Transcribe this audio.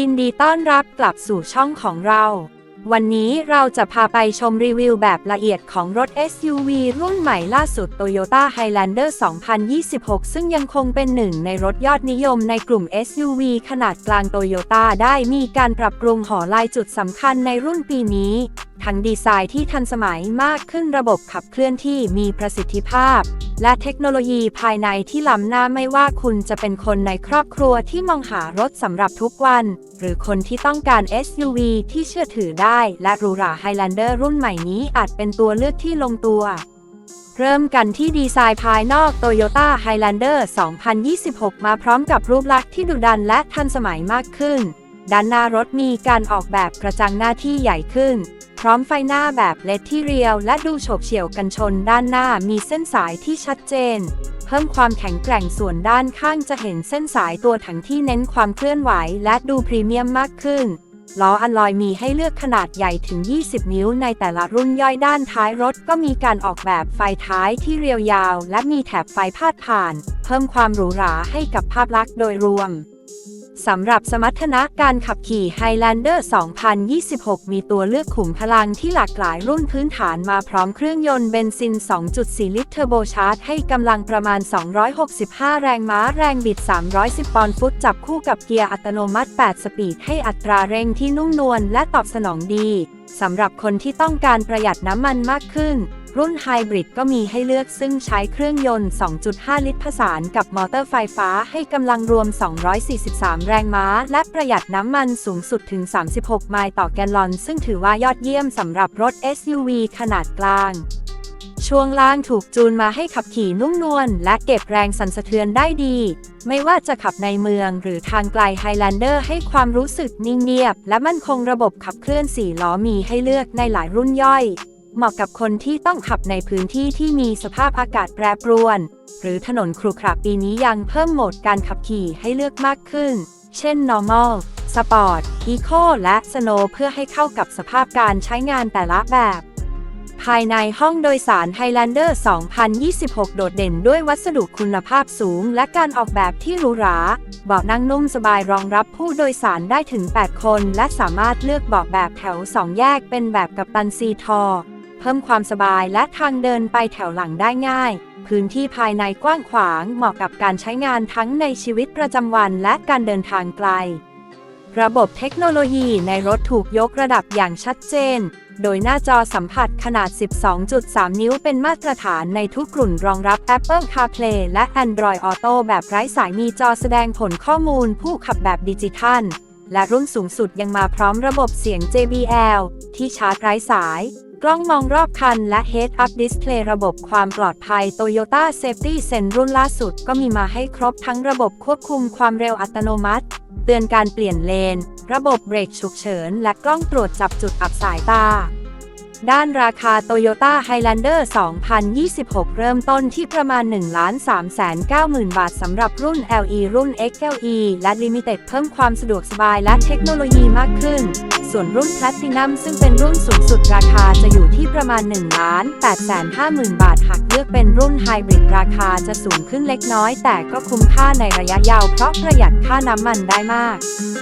ยินดีต้อนรับกลับสู่ช่องของเรา วันนี้เราจะพาไปชมรีวิวแบบละเอียดของรถ SUV รุ่นใหม่ล่าสุด Toyota Highlander 2026 ซึ่งยังคงเป็นหนึ่งในรถยอดนิยมในกลุ่ม SUV ขนาดกลาง Toyota ได้มีการปรับปรุงหอลายจุดสำคัญในรุ่นปีนี้ ทั้งดีไซน์ที่ทันสมัยมากขึ้นระบบขับเคลื่อนที่มีประสิทธิภาพ และเทคโนโลยีภายในที่ล้ำหน้าไม่ว่าคุณจะเป็นคนในครอบครัวที่มองหารถสำหรับทุกวัน หรือคนที่ต้องการ SUV ที่เชื่อถือได้ และรูรา Highlander รุ่นใหม่นี้อาจเป็นตัวเลือกที่ลงตัว เริ่มกันที่ดีไซน์ภายนอก Toyota Highlander 2026 มาพร้อมกับรูปลักษณ์ที่ดุดันและทันสมัยมากขึ้น ด้านหน้ารถมีการออกแบบกระจังหน้าที่ใหญ่ขึ้น ร้อมไฟหน้าแบบเลดที่เรียว และดูโฉบเฉี่ยวกันชนด้านหน้ามีเส้นสายที่ชัดเจน เพิ่มความแข็งแกร่งส่วนด้านข้างจะเห็นเส้นสายตัวถังที่เน้นความเคลื่อนไหว และดูพรีเมียมมากขึ้นล้ออลลอยมีให้เลือกขนาดใหญ่ถึง 20 นิ้ว ในแต่ละรุ่นย่อยด้านท้ายรถก็มีการออกแบบไฟท้ายที่เรียวยาว และมีแถบไฟพาดผ่าน เพิ่มความหรูหราให้กับภาพลักษณ์โดยรวม สำหรับสมรรถนะการขับขี่ Highlander 2026 มีตัวเลือกขุมพลังที่หลากหลายรุ่นพื้นฐานมาพร้อมเครื่องยนต์เบนซิน 2.4 ลิตรเทอร์โบชาร์จให้กำลังประมาณ 265 แรงม้าแรงบิด 310 ปอนด์ฟุตจับคู่กับเกียร์อัตโนมัติ 8 สปีดให้อัตราเร่งที่นุ่มนวลและตอบสนองดี สำหรับคนที่ต้องการประหยัดน้ำมันมากขึ้น รุ่นไฮบริดก็มีให้เลือกซึ่งใช้เครื่องยนต์ 2.5 ลิตรผสานกับมอเตอร์ไฟฟ้าให้กำลังรวม 243 แรงม้า และประหยัดน้ำมันสูงสุดถึง 36 ไมล์ต่อแกลลอน ซึ่งถือว่ายอดเยี่ยมสำหรับรถ SUV ขนาดกลาง ช่วงล่างถูกจูนมาให้ขับขี่นุ่มนวลและเก็บแรงสั่นสะเทือนได้ดี ไม่ว่าจะขับในเมืองหรือทางไกล Highlander ให้ความรู้สึกนิ่งเงียบ และมั่นคงระบบขับเคลื่อน4ล้อมีให้เลือกในหลายรุ่นย่อย เหมาะกับคนที่ต้องขับในพื้นที่ที่มีสภาพอากาศแปรปรวน หรือถนนครุขระปีนี้ยังเพิ่มโหมดการขับขี่ให้เลือกมากขึ้น เช่น normal sport eco และ snow เพื่อให้เข้ากับสภาพการใช้งานแต่ละแบบ ภายในห้องโดยสาร Highlander 2026 โดดเด่นด้วยวัสดุคุณภาพสูง และการออกแบบที่หรูหรา เบาะนั่งนุ่มสบายรองรับผู้โดยสารได้ถึง 8 คน และสามารถเลือกเบาะแบบแถว 2 แยกเป็นแบบกับตันซีทอ เพิ่มความสบายและทางเดินไปแถวหลังได้ง่าย พื้นที่ภายในกว้างขวางเหมาะกับการใช้งานทั้งในชีวิตประจำวันและการเดินทางไกล ระบบเทคโนโลยีในรถถูกยกระดับอย่างชัดเจน โดยหน้าจอสัมผัสขนาด 12.3 นิ้วเป็นมาตรฐานในทุกรุ่นรองรับ Apple CarPlay และ Android Auto แบบไร้สายมีจอแสดงผลข้อมูลผู้ขับแบบดิจิทัล และรุ่นสูงสุดยังมาพร้อมระบบเสียง JBL ที่ชาร์จไร้สาย กล้องมองรอบคันและ Head Up Display ระบบความปลอดภัย Toyota Safety Sense รุ่นล่าสุดก็มีมาให้ครบทั้งระบบควบคุมความเร็วอัตโนมัติ เตือนการเปลี่ยนเลน ระบบเบรกฉุกเฉิน และกล้องตรวจจับจุดอับสายตา ด้านราคา Toyota Highlander 2026 เริ่มต้นที่ประมาณ 1,390,000 บาทสำหรับรุ่น LE รุ่น XLE และ Limited เพิ่มความสะดวกสบายและเทคโนโลยีมากขึ้น ส่วนรุ่น Platinum ซึ่งเป็นรุ่นสูงสุดราคาจะอยู่ที่ประมาณ 1,850,000บาท หากเลือกเป็นรุ่น Hybrid ราคาจะสูงขึ้นเล็กน้อย แต่ก็คุ้มค่าในระยะยาวเพราะประหยัดค่าน้ำมันได้มาก